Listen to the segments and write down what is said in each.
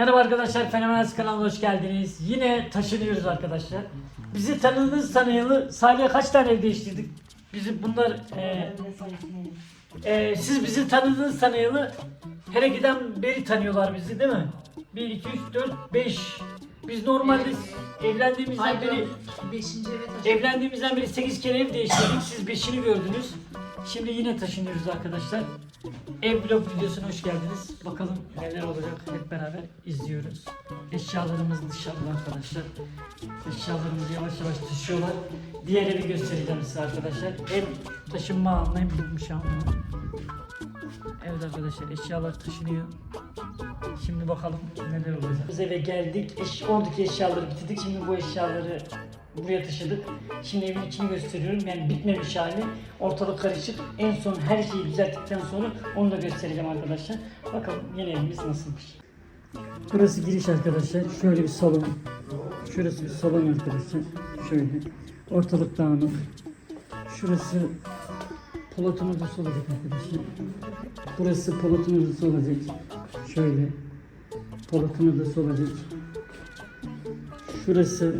Merhaba arkadaşlar, Fenomenaz kanalına hoş geldiniz. Yine taşınıyoruz arkadaşlar. Bizi tanıdığınız tanıyalı Salih'e kaç tane ev değiştirdik? Bizi bunlar e, e, siz bizi tanıdığınız tanıyalı her giden beri tanıyorlar bizi değil mi? 1, 2, 3, 4, 5. Biz normalde evlendiğimizden beri Beşinci eve taşındık. Evlendiğimizden beri 8 kere ev değiştirdik. Siz 5'ini gördünüz. Şimdi yine taşınıyoruz arkadaşlar. Ev vlog videosuna hoş geldiniz. Bakalım neler olacak hep beraber izliyoruz. Eşyalarımız dışarıda arkadaşlar. Eşyalarımızı yavaş yavaş taşıyorlar. Diğer evi göstereceğim size arkadaşlar. Ev taşınma anı hem bitmiş anı. Evet arkadaşlar eşyalar taşınıyor. Şimdi bakalım neler olacak. Biz eve geldik. Eş, oradaki eşyaları bitirdik. Şimdi bu eşyaları buraya taşıdık. Şimdi evin içini gösteriyorum. Yani bitmemiş hali. Ortalık karışık. En son her şeyi düzelttikten sonra onu da göstereceğim arkadaşlar. Bakalım yeni evimiz nasılmış. Burası giriş arkadaşlar. Şöyle bir salon. Şurası bir salon arkadaşlar. Şöyle. Ortalık dağınık. Şurası Polat'ın odası olacak arkadaşlar. Burası Polat'ın odası olacak. Şöyle. Polat'ın odası olacak. Şurası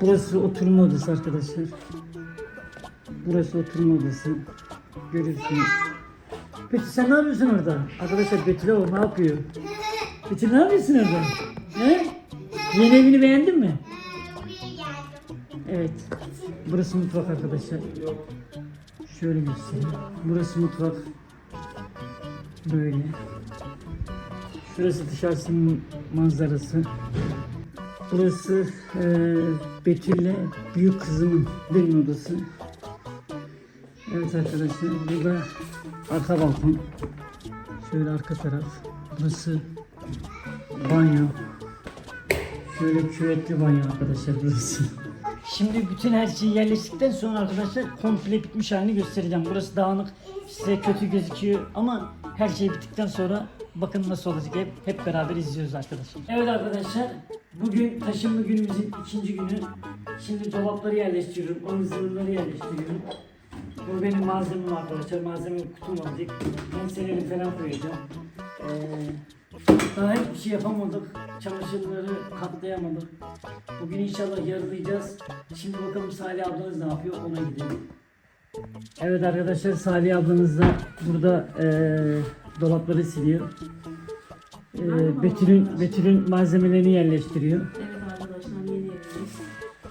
Burası oturma odası arkadaşlar. Burası oturma odası. Görüyorsunuz. Betül sen ne yapıyorsun orada? Arkadaşlar Betül o ne yapıyor? Betül ne yapıyorsun orada? He? Yeni evini beğendin mi? Evet. Burası mutfak arkadaşlar. Şöyle göstereyim. Burası mutfak. Böyle. Şurası dışarısının manzarası. Burası eee Betül'le büyük kızımın benim odası. Evet arkadaşlar burada arka balkon. Şöyle arka taraf. Burası banyo. Şöyle küvetli banyo arkadaşlar burası. Şimdi bütün her şeyi yerleştikten sonra arkadaşlar komple bitmiş halini göstereceğim. Burası dağınık, size kötü gözüküyor ama her şey bittikten sonra bakın nasıl olacak hep, hep beraber izliyoruz arkadaşlar. Evet arkadaşlar bugün taşınma günümüzün ikinci günü. Şimdi dolapları yerleştiriyorum, ıvır zıvırları yerleştiriyorum. Bu benim malzemem arkadaşlar. Malzeme kutum olacak. Penseleri falan koyacağım. Ee, daha hiçbir şey yapamadık. Çamaşırları katlayamadık. Bugün inşallah yarılayacağız. Şimdi bakalım Salih ablanız ne yapıyor ona gidelim. Evet arkadaşlar Salih ablanız da burada eee, dolapları siliyor. Eee Betül'ün Betül'ün malzemelerini yerleştiriyor. Evet arkadaşlar yeni evimiz.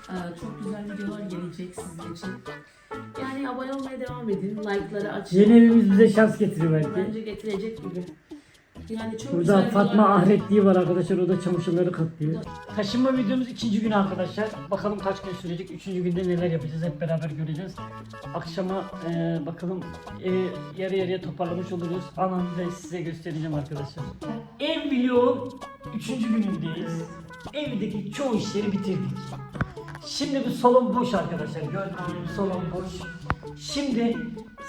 Ee, çok güzel videolar gelecek sizin için. Yani abone olmaya devam edin. Like'ları açın. Yeni evimiz bize şans getiriyor belki. Bence getirecek gibi. Yani çok Burada güzel Fatma. Ahretliği var arkadaşlar. O da çamaşırları katlıyor. Taşınma videomuz ikinci gün arkadaşlar. Bakalım kaç gün sürecek. Üçüncü günde neler yapacağız hep beraber göreceğiz. Akşama e, bakalım evi yarı yarıya toparlamış oluruz. Anamı da size göstereceğim arkadaşlar. Ev biliyorum. Üçüncü günündeyiz. Evdeki çoğu işleri bitirdik. Şimdi bu salon boş arkadaşlar. Gördüğünüz gibi salon boş. Şimdi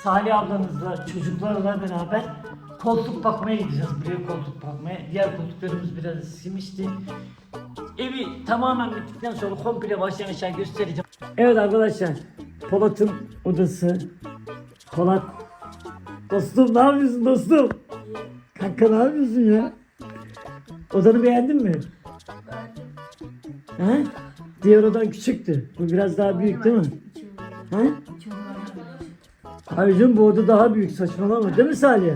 Salih ablanızla çocuklarla beraber koltuk bakmaya gideceğiz. Buraya koltuk bakmaya. Diğer koltuklarımız biraz eskmişti. Evi tamamen bittikten sonra komple baştan aşağı göstereceğim. Evet arkadaşlar. Polat'ın odası. Polat. Dostum ne yapıyorsun dostum? Kanka ne yapıyorsun ya? Odanı beğendin mi? He? Diğer odan küçüktü. Bu biraz daha büyük değil mi? Hayır canım bu oda daha büyük saçmalama değil mi Salih?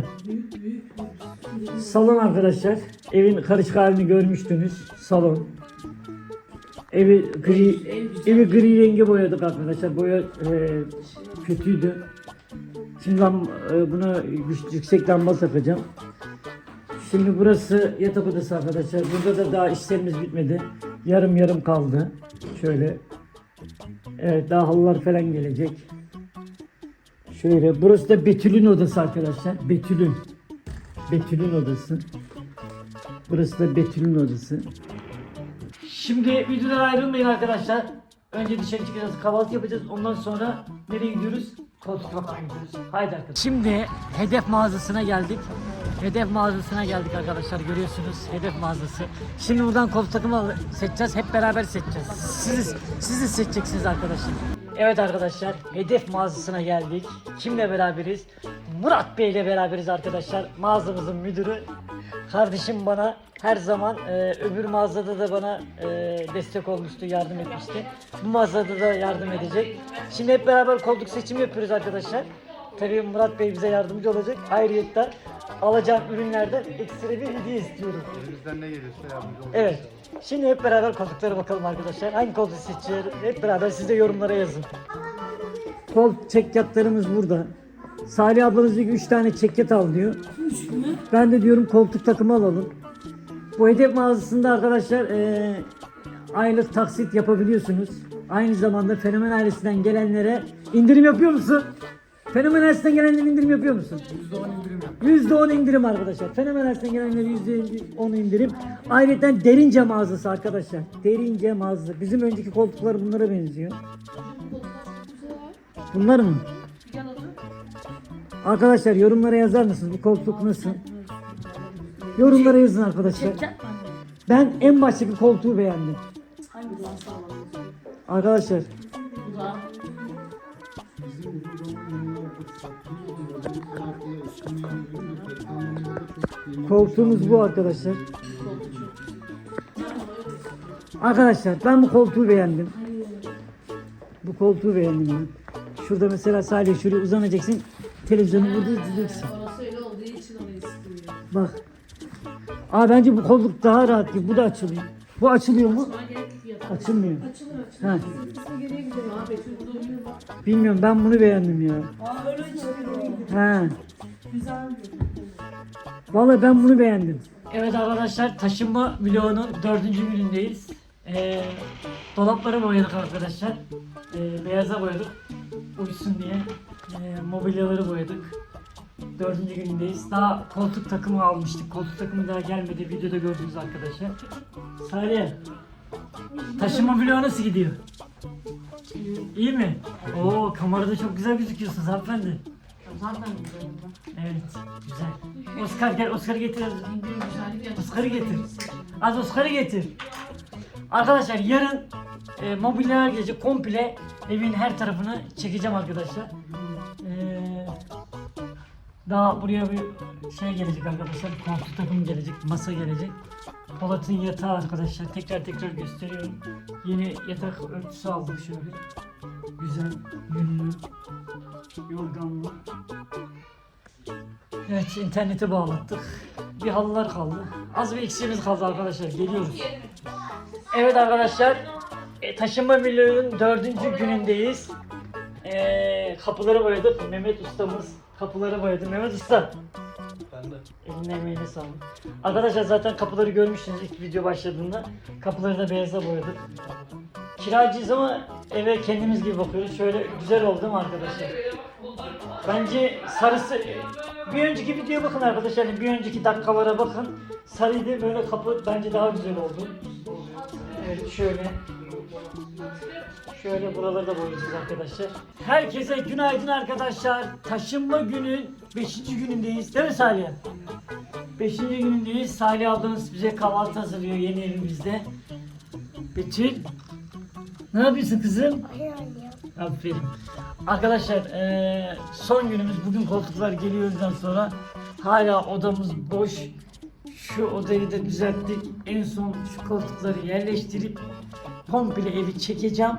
Salon arkadaşlar. Evin karışık halini görmüştünüz. Salon. Evi gri, evi gri rengi boyadık arkadaşlar. Boya e, kötüydü. Şimdi ben e, buna yüksek lamba takacağım. Şimdi burası yatak odası arkadaşlar. Burada da daha işlerimiz bitmedi. Yarım yarım kaldı. Şöyle. Evet daha halılar falan gelecek. Şöyle burası da Betül'ün odası arkadaşlar. Betül'ün. Betül'ün odası. Burası da Betül'ün odası. Şimdi videodan ayrılmayın arkadaşlar. Önce dışarı çıkacağız, kahvaltı yapacağız. Ondan sonra nereye gidiyoruz? Koltuk gidiyoruz. Haydi arkadaşlar. Şimdi hedef mağazasına geldik. Hedef mağazasına geldik arkadaşlar görüyorsunuz hedef mağazası. Şimdi buradan koltuk takımı seçeceğiz hep beraber seçeceğiz. Siz, siz seçeceksiniz arkadaşlar. Evet arkadaşlar hedef mağazasına geldik. Kimle beraberiz? Murat Bey ile beraberiz arkadaşlar. Mağazamızın müdürü. Kardeşim bana her zaman e, öbür mağazada da bana e, destek olmuştu, yardım etmişti. Bu mağazada da yardım edecek. Şimdi hep beraber koltuk seçimi yapıyoruz arkadaşlar. Tabii Murat Bey bize yardımcı olacak. Ayrıyetten alacağım ürünlerden ekstra bir hediye istiyorum. Elimizden ne gelirse yardımcı oluruz. Evet. Şimdi hep beraber koltuklara bakalım arkadaşlar. Hangi koltuğu seçiyor? Hep beraber siz de yorumlara yazın. Kol çekyatlarımız burada. Salih ablanız diyor ki 3 tane çekyat al diyor. Ben de diyorum koltuk takımı alalım. Bu hedef mağazasında arkadaşlar eee, aylık taksit yapabiliyorsunuz. Aynı zamanda Fenomen ailesinden gelenlere indirim yapıyor musun? Fenomen ailesinden gelenlere indirim yapıyor musun? %10 indirim yap. %10 indirim arkadaşlar. Fenomen ailesinden gelenlere %10 indirim. Ayrıca Derince mağazası arkadaşlar. Derince mağazası. Bizim önceki koltuklar bunlara benziyor. Bunlar mı? Arkadaşlar yorumlara yazar mısınız? Bu koltuk nasıl? Yorumlara yazın arkadaşlar. Ben en baştaki koltuğu beğendim. Arkadaşlar koltuğumuz bu arkadaşlar. Koltuk. Arkadaşlar ben bu koltuğu beğendim. Bu koltuğu beğendim ben. Şurada mesela Salih şuraya uzanacaksın. Televizyonu burada izleyeceksin. Bak. Aa bence bu kolluk daha rahat gibi. Bu da açılıyor. Bu açılıyor mu? Açılmıyor. Açılır açılır. Ha. Kısmı geriye gidelim abi. Betül burada uyuyor bak. Bilmiyorum ben bunu beğendim ya. Aa öyle çıkıyor. He. Güzel Vallahi ben bunu beğendim. Evet arkadaşlar taşınma vlogunun dördüncü günündeyiz. Ee, dolapları boyadık arkadaşlar. Ee, beyaza boyadık. Uyusun diye. Ee, mobilyaları boyadık. Dördüncü günündeyiz. Daha koltuk takımı almıştık. Koltuk takımı daha gelmedi. Videoda gördünüz arkadaşlar. Salih. Taşınma vlogu nasıl gidiyor? İyi mi? Oo kamerada çok güzel gözüküyorsunuz hanımefendi. Zaten güzelim ben. Evet, güzel. Oscar gel, Oscar'ı getir. Bir. Oscar'ı getir. Az Oscar'ı getir. Arkadaşlar yarın e, mobilyalar gelecek. Komple evin her tarafını çekeceğim arkadaşlar. E, daha buraya bir şey gelecek arkadaşlar. Koltuk takım gelecek, masa gelecek. Polat'ın yatağı arkadaşlar. Tekrar tekrar gösteriyorum. Yeni yatak örtüsü aldım şöyle. Güzel, yünlü, yorganlı. Evet internete bağlattık. Bir halılar kaldı. Az bir eksiğimiz kaldı arkadaşlar. Geliyoruz. Evet arkadaşlar. E, taşınma milyonun dördüncü günündeyiz. E, kapıları boyadık. Mehmet ustamız kapıları boyadı. Mehmet usta. Ben de. Eline emeğine sağlık. Arkadaşlar zaten kapıları görmüşsünüz ilk video başladığında. Kapıları da beyaza boyadık. Kiracıyız ama eve kendimiz gibi bakıyoruz. Şöyle güzel oldu mu arkadaşlar? Bence sarısı bir önceki videoya bakın arkadaşlar. Bir önceki dakikalara bakın. Sarıydı böyle kapı bence daha güzel oldu. Evet şöyle. Şöyle buraları da boyayacağız arkadaşlar. Herkese günaydın arkadaşlar. Taşınma günün 5. günündeyiz. Değil mi Salih? 5. günündeyiz. Salih ablamız bize kahvaltı hazırlıyor yeni evimizde. Betül. Ne yapıyorsun kızım? Aferin. Arkadaşlar eee, son günümüz bugün koltuklar geliyordan sonra hala odamız boş. Şu odayı da düzelttik. En son şu koltukları yerleştirip komple evi çekeceğim.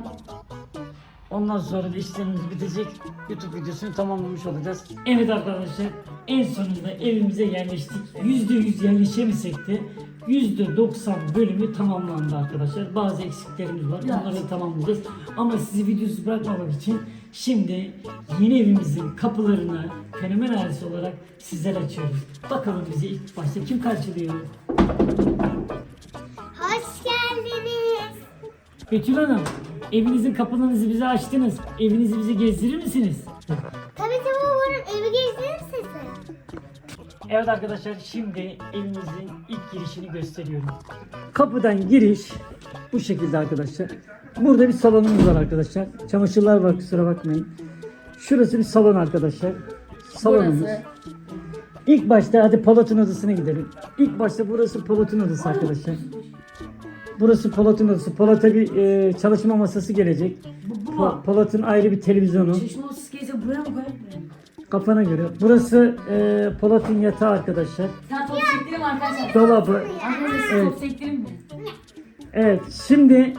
Ondan sonra da işlerimiz bitecek. YouTube videosunu tamamlamış olacağız. Evet arkadaşlar en sonunda evimize yerleştik. %100 yerleşemesek de %90 bölümü tamamlandı arkadaşlar. Bazı eksiklerimiz var. Onları tamamlayacağız. Ama sizi videosu bırakmamak için şimdi yeni evimizin kapılarını fenomen ailesi olarak sizler açıyoruz. Bakalım bizi ilk başta kim karşılıyor? Betül Hanım, evinizin kapılarınızı bize açtınız. Evinizi bize gezdirir misiniz? Tabii ki babamın evi gezdirir sizi. Evet arkadaşlar şimdi evimizin ilk girişini gösteriyorum. Kapıdan giriş bu şekilde arkadaşlar. Burada bir salonumuz var arkadaşlar. Çamaşırlar var kusura bakmayın. Şurası bir salon arkadaşlar. Salonumuz. Burası. İlk başta hadi Polat'ın odasına gidelim. İlk başta burası Polat'ın odası arkadaşlar. Burası Polat'ın odası. Polat'a bir e, çalışma masası gelecek. Bu, bu Po-? Polat'ın ayrı bir televizyonu. Çeşme o skate buraya mı koyalım? Kafana göre. Burası e, Polat'ın yatağı arkadaşlar. Sen top sektirin arkadaşlar? Dolabı. Arkadaşlar siz top sektirin mi? Evet şimdi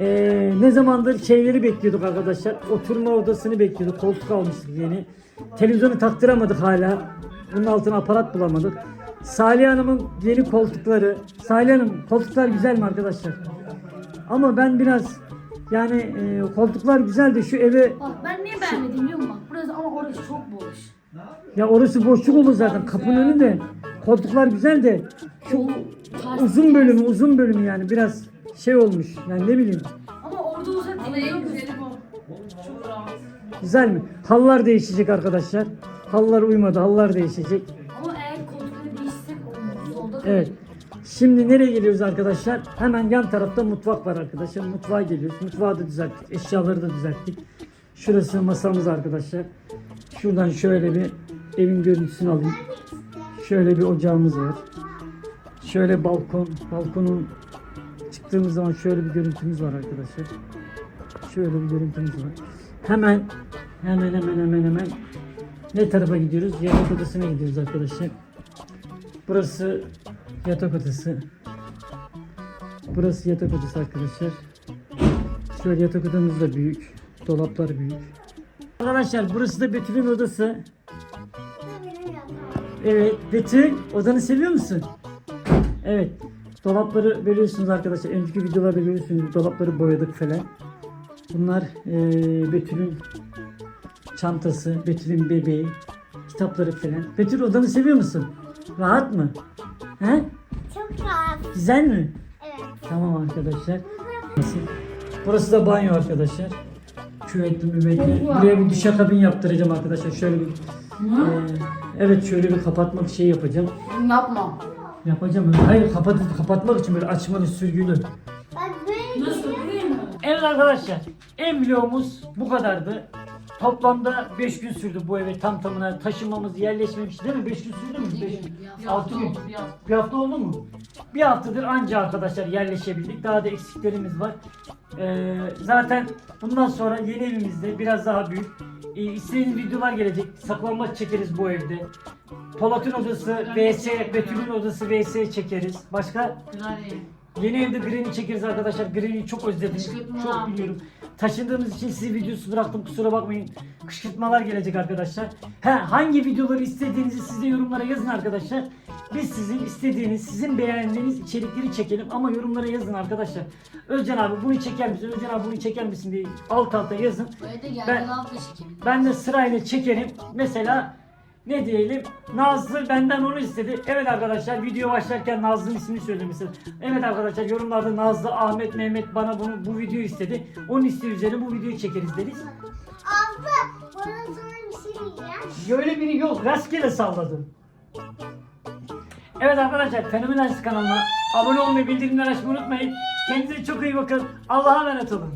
e, ne zamandır şeyleri bekliyorduk arkadaşlar. Oturma odasını bekliyorduk. Koltuk almıştık yeni. Televizyonu taktıramadık hala. Bunun altına aparat bulamadık. Salih Hanım'ın yeni koltukları. Salih Hanım koltuklar güzel mi arkadaşlar? Ama ben biraz yani e, koltuklar güzel de şu eve Bak ben niye beğenmedim biliyor musun? Bak burası ama orası çok boş. ya orası boşluk olur zaten kapının önü de koltuklar güzel de şu uzun bölümü uzun bölümü yani biraz şey olmuş yani ne bileyim Ama orada olsa televizyon güzeli bu. Çok rahat. güzel mi? Halılar değişecek arkadaşlar. Halılar uymadı halılar değişecek. Evet. Şimdi nereye geliyoruz arkadaşlar? Hemen yan tarafta mutfak var arkadaşlar. Mutfağa geliyoruz. Mutfağı da düzelttik. Eşyaları da düzelttik. Şurası masamız arkadaşlar. Şuradan şöyle bir evin görüntüsünü alayım. Şöyle bir ocağımız var. Şöyle balkon. Balkonun çıktığımız zaman şöyle bir görüntümüz var arkadaşlar. Şöyle bir görüntümüz var. Hemen hemen hemen hemen hemen ne tarafa gidiyoruz? Yatak odasına gidiyoruz arkadaşlar. Burası yatak odası. Burası yatak odası arkadaşlar. Şöyle yatak odamız da büyük. Dolaplar büyük. Arkadaşlar burası da Betül'ün odası. Evet Betül odanı seviyor musun? Evet. Dolapları görüyorsunuz arkadaşlar. Önceki videolarda görüyorsunuz. Dolapları boyadık falan. Bunlar eee, Betül'ün çantası, Betül'ün bebeği, kitapları falan. Betül odanı seviyor musun? Rahat mı? He? Çok rahat. Güzel mi? Evet. Tamam arkadaşlar. Nasıl? Burası da banyo arkadaşlar. Küvetli müvetli. Buraya bir duşakabin yaptıracağım arkadaşlar. Şöyle bir Ee, evet şöyle bir kapatmak şey yapacağım. Yapma. Yapacağım. Hayır kapat kapatmak için böyle açmalı sürgülü. Bak böyle Nasıl değil mi? Evet arkadaşlar. En vlogumuz bu kadardı. Toplamda 5 gün sürdü bu eve tam tamına taşınmamız yerleşmemiş değil mi? 5 gün sürdü mü? 5 gün. 6 gün. Bir hafta. Bir hafta oldu mu? Bir haftadır anca arkadaşlar yerleşebildik. Daha da eksiklerimiz var. Ee, zaten bundan sonra yeni evimizde biraz daha büyük. Ee, istediğiniz videolar gelecek. Saklanmaç çekeriz bu evde. Polat'ın odası vs, Betül'ün odası vs çekeriz. Başka? Güzel Yeni evde Granny çekeriz arkadaşlar. Granny'yi çok özledim. Kışkırtma. Çok biliyorum. Taşındığımız için sizi videosu bıraktım. Kusura bakmayın. Kışkırtmalar gelecek arkadaşlar. He, hangi videoları istediğinizi siz de yorumlara yazın arkadaşlar. Biz sizin istediğiniz, sizin beğendiğiniz içerikleri çekelim ama yorumlara yazın arkadaşlar. Özcan abi bunu çeker misin? Özcan abi bunu çeker misin diye alt alta yazın. Böyle de Ben- geldi çekelim. Ben de sırayla çekerim. Mesela ne diyelim? Nazlı benden onu istedi. Evet arkadaşlar video başlarken Nazlı'nın ismini söylemişsin. Evet arkadaşlar yorumlarda Nazlı, Ahmet, Mehmet bana bunu bu videoyu istedi. Onun isteği üzerine bu videoyu çekeriz deriz. Abla, buradan sonra bir şey diyeceğim. Öyle biri yok. Rastgele salladım. Evet arkadaşlar Fenomen Aşk kanalına abone olmayı, bildirimleri açmayı unutmayın. Kendinize çok iyi bakın. Allah'a emanet olun.